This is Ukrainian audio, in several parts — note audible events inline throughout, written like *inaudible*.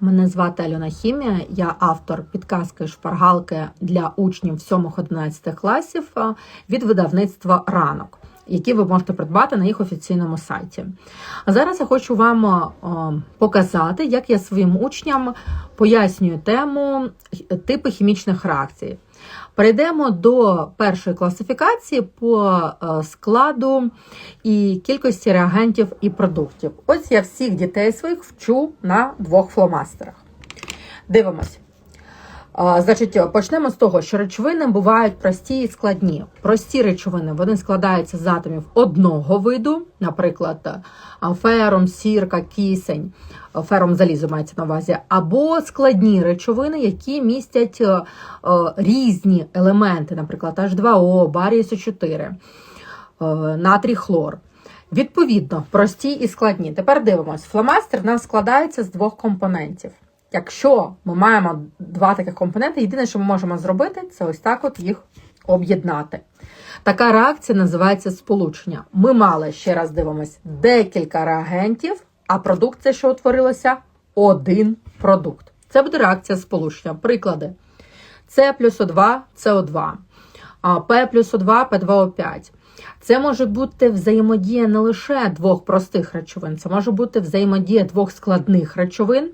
Мене звати Альона Хімія, я автор підказки шпаргалки для учнів 7-11 класів е, від видавництва ранок, які ви можете придбати на їх офіційному сайті. А зараз я хочу вам е, показати, як я своїм учням пояснюю тему типи хімічних реакцій. Перейдемо до першої класифікації по е, складу і кількості реагентів і продуктів. Ось я всіх дітей своїх вчу на двох фломастерах. Дивимось. Значить, почнемо з того, що речовини бувають прості і складні. Прості речовини вони складаються з атомів одного виду, наприклад, фером, сірка, кисень, фером залізо мається на увазі, або складні речовини, які містять різні елементи, наприклад, H2O, барій С4, е, натрій хлор. Відповідно, прості і складні. Тепер дивимось. Фломастер в нас складається з двох компонентів. Якщо ми маємо два таких компоненти, єдине, що ми можемо зробити, це ось так от їх об'єднати. Така реакція називається сполучення. Ми мали, ще раз дивимось, декілька реагентів, а продукт це, що утворилося, один продукт. Це буде реакція сполучення. Приклади: С плюс О2, СО2, П плюс О2, П2О5. Це може бути взаємодія не лише двох простих речовин, це може бути взаємодія двох складних речовин,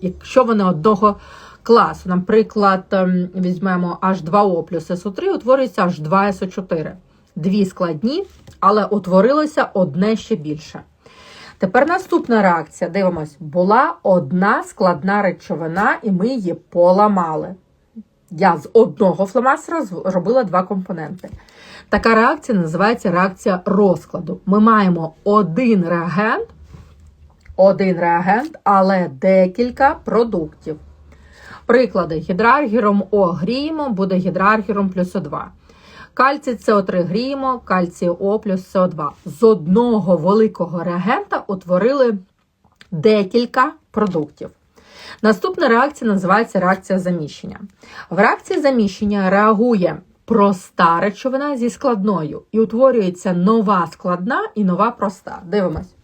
якщо вони одного класу. Наприклад, ем, візьмемо H2O плюс SO3, утворюється H2SO4. Дві складні, але утворилося одне ще більше. Тепер наступна реакція. Дивимось, була одна складна речовина, і ми її поламали. Я з одного фломастера зробила два компоненти. Така реакція називається реакція розкладу. Ми маємо один реагент, один реагент, але декілька продуктів. Приклади: гідраргіром О гріємо, буде гідраргіром плюс О2. Кальцій СО3 гріємо, кальцій О плюс СО2. З одного великого реагента утворили декілька продуктів. Наступна реакція називається реакція заміщення. В реакції заміщення реагує проста речовина зі складною і утворюється нова складна і нова проста. Дивимось.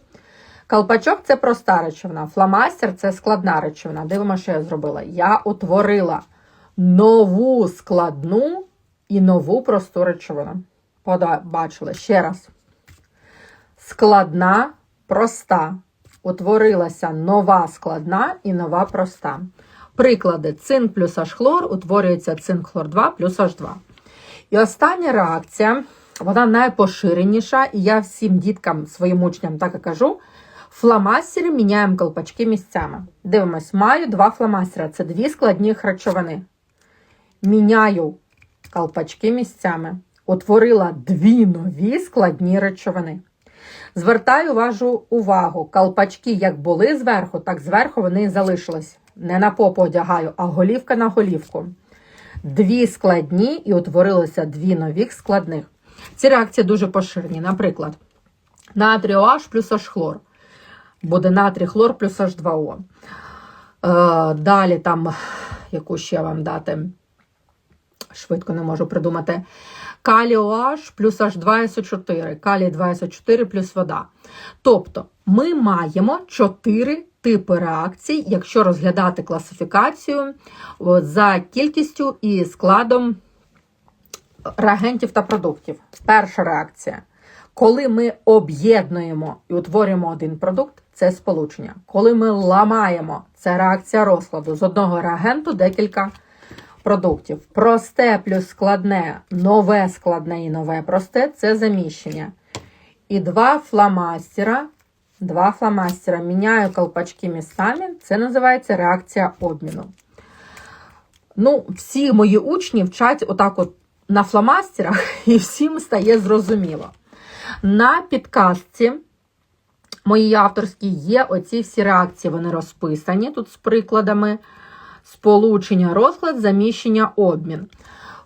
Колпачок це проста речовина, фломастер це складна речовина. Дивимося, що я зробила. Я утворила нову складну і нову просту речовину. Бачили ще раз. Складна, проста. Утворилася нова складна і нова проста. Приклади: цинк плюс H-хлор утворюється цинк хлор 2 плюс H2. І остання реакція, вона найпоширеніша, і я всім діткам, своїм учням так і кажу. Фломастери міняємо колпачки місцями. Дивимось, маю два фломастера. Це дві складні речовини. Міняю колпачки місцями. Утворила дві нові складні речовини. Звертаю вашу увагу, колпачки як були зверху, так зверху вони і залишились. Не на попу одягаю, а голівка на голівку. Дві складні і утворилося дві нових складних. Ці реакції дуже поширені. Наприклад, натрій OH плюс H-хлор буде натрій хлор плюс H2O. Е, Далі там, яку ще вам дати, швидко не можу придумати. Калій OH плюс H2SO4, калій 2SO4 плюс вода. Тобто ми маємо 4 типи реакцій, якщо розглядати класифікацію за кількістю і складом реагентів та продуктів. Перша реакція. Коли ми об'єднуємо і утворюємо один продукт, це сполучення. Коли ми ламаємо, це реакція розкладу з одного реагенту декілька продуктів. Просте плюс складне, нове складне і нове просте це заміщення. І два фломастера, два фломастера міняю колпачки містами, це називається реакція обміну. Ну, всі мої учні вчать отак от на фломастерах, *laughs* і всім стає зрозуміло. На підказці моїй авторській є оці всі реакції, вони розписані тут з прикладами сполучення, розклад, заміщення, обмін.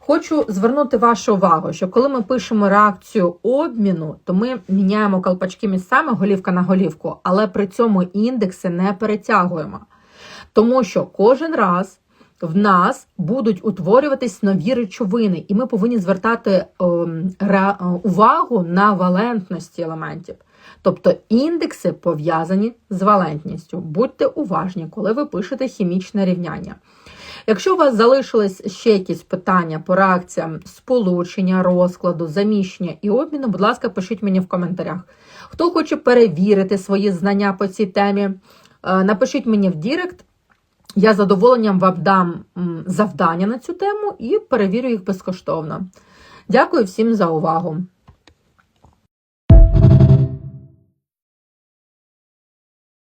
Хочу звернути вашу увагу, що коли ми пишемо реакцію обміну, то ми міняємо колпачки місцями голівка на голівку, але при цьому індекси не перетягуємо. Тому що кожен раз в нас будуть утворюватись нові речовини, і ми повинні звертати е, увагу на валентності елементів. Тобто індекси пов'язані з валентністю. Будьте уважні, коли ви пишете хімічне рівняння. Якщо у вас залишились ще якісь питання по реакціям сполучення, розкладу, заміщення і обміну, будь ласка, пишіть мені в коментарях. Хто хоче перевірити свої знання по цій темі, е, напишіть мені в Дірект. Я з задоволенням вам дам завдання на цю тему і перевірю їх безкоштовно. Дякую всім за увагу!